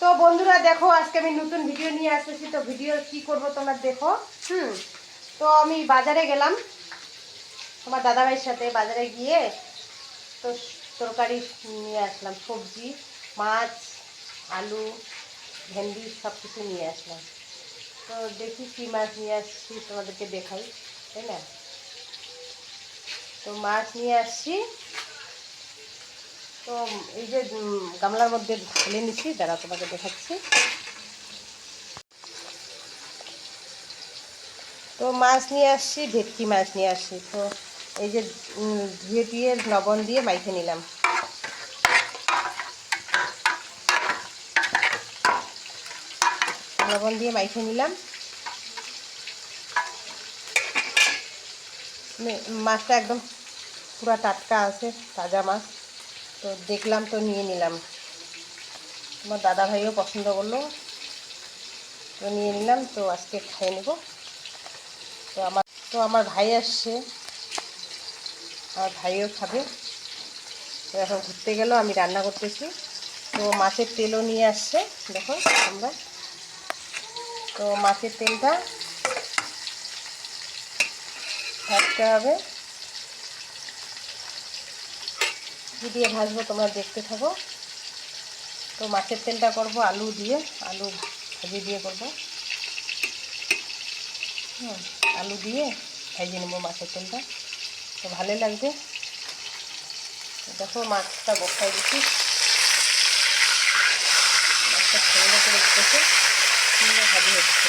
তো বন্ধুরা দেখো, আজকে আমি নতুন ভিডিও নিয়ে আসতেছি। তো ভিডিও কি করব তোমরা দেখো। হুম, তো আমি বাজারে গেলাম। তোমার দাদাভাইয়ের সাথে বাজারে গিয়ে তো তরকারি নিয়ে আসলাম, সবজি, মাছ, আলু, ভেন্ডি সব কিছু নিয়ে আসলাম। তো দেখি কী মাছ নিয়ে আসছি, তোমাদেরকে দেখাই, তাই না? তো মাছ নিয়ে আসছি। তো এই যে গামলার মধ্যে ঢেলে নিচ্ছি দাঁড়া তোমাকে দেখাচ্ছি। তো মাছ নিয়ে আসছি, ভেটকি মাছ নিয়ে আসছি। তো এই যে ধুয়ে টুয়ে লবণ দিয়ে মাইখে নিলাম। লবণ দিয়ে মাইখে নিলাম। মাছটা একদম পুরো টাটকা আছে, তাজা মাছ। তো দেখলাম তো নিয়ে নিলাম। আমার দাদা ভাইও পছন্দ করল। তো নিয়ে নিলাম, তো আজকে খেয়ে নেব। তো আমার তো আমার ভাই আসছে। আমার ভাইও খাবে। তো এখন ঘুরতে গেল, আমি রান্না করতেছি। তো মাছের তেলও নিয়ে আসছে। দেখো আমরা তো মাছের তেলটা ভাজতে হবে। দিয়ে ভাজবো, তোমরা দেখতে থাকো। তো মাছের তেলটা করব, আলু দিয়ে, আলু ভাজি দিয়ে করব। হুম, আলু দিয়ে ভেজে নেব মাছের তেলটা। তো ভালোই লাগবে। দেখো মাছটা বসাই দিচ্ছি। মাছটা সুন্দর করে উঠতেছে সুন্দর ভাজি হচ্ছে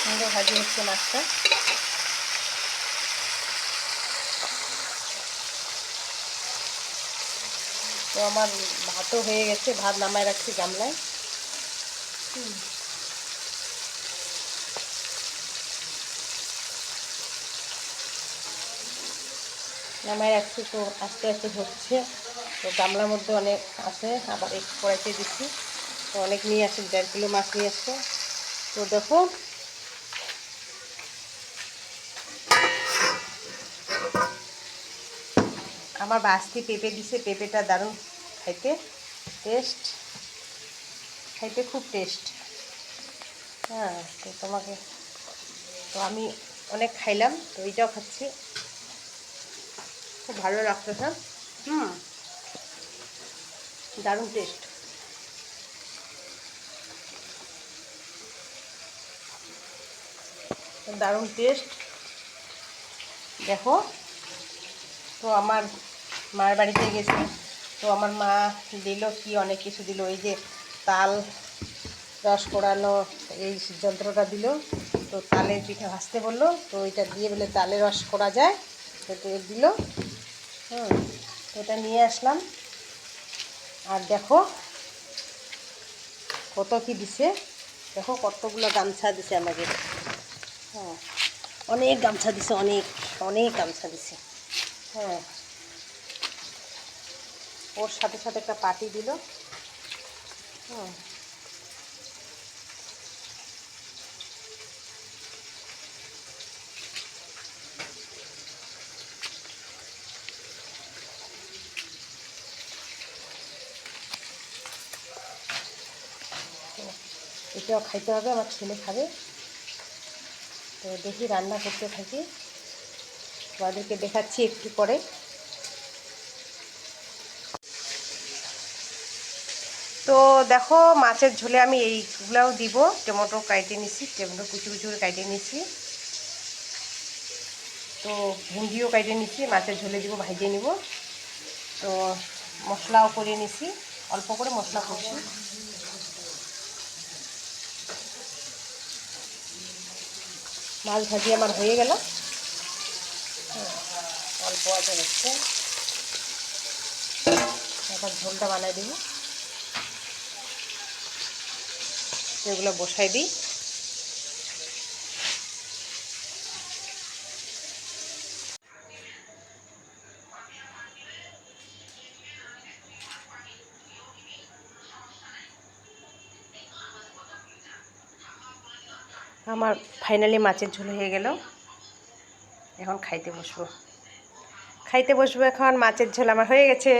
খুব সুন্দর ভাজি হচ্ছে মাছটা। তো আমার ভাতও হয়ে গেছে, ভাত নামায় রাখছি গামলায়। নামায় রাখছি তো আস্তে আস্তে হচ্ছে। তো গামলার মধ্যে অনেক আছে, আবার একটু কড়াইতে দিচ্ছি। তো অনেক নিয়ে আসছে, দেড় কিলো মাছ নিয়ে আসছে। তো দেখো আমার বাস্তি পেঁপে দিছে পেঁপেটা দারুণ খাইতে টেস্ট খাইতে খুব টেস্ট হ্যাঁ তো তোমাকে তো আমি অনেক খাইলাম তো এইটাও খাচ্ছি। খুব ভালো লাগতেছে হুম। দারুণ টেস্ট দারুণ টেস্ট দেখো। তো আমার মার বাড়িতে গেছি। তো আমার মা দিল কি, অনেক কিছু দিল। এই যে তাল রস করানো এই যন্ত্রটা দিল। তো তালের পিঠা ভাজতে বলল। তো এটা দিয়ে বলে তালে রস করা যায়। তো দিল। হুম, তো এটা নিয়ে আসলাম। আর দেখো কত কি দিছে। দেখো কতগুলো গামছা দিছে আমাকে। হ্যাঁ অনেক গামছা দিছে, অনেক অনেক গামছা দিছে। হ্যাঁ। ওর সাথে সাথে একটা পার্টি দিল। তো এটাও খাইতে হবে, আমার ছেলে খাবে। তো দেখি রান্না করতে থাকি। তোমাদেরকে দেখাচ্ছি একটু পরে। তো দেখো, মাছের ঝোলে আমি এইগুলাও দিব। টমেটো কাইটে নিছি, টমেটো কুচু কুচু করে কাইটে নিছি। তো ভেন্ডিও কাইটে নিছি, মাছের ঝোলে দিব, ভাজিয়ে নিব। তো মশলাও করে নিছি, অল্প করে মশলা করছি। মাছ ভাজি আমার হয়ে গেল। অল্প আছে হচ্ছে। এখন ঝোলটা বানাই দিব। এগুলো বসাই দিই। আমার ফাইনালি মাছের ঝোল হয়ে গেল। এখন খাইতে বসবো। খাইতে বসবো এখন মাছের ঝোল আমার হয়ে গেছে।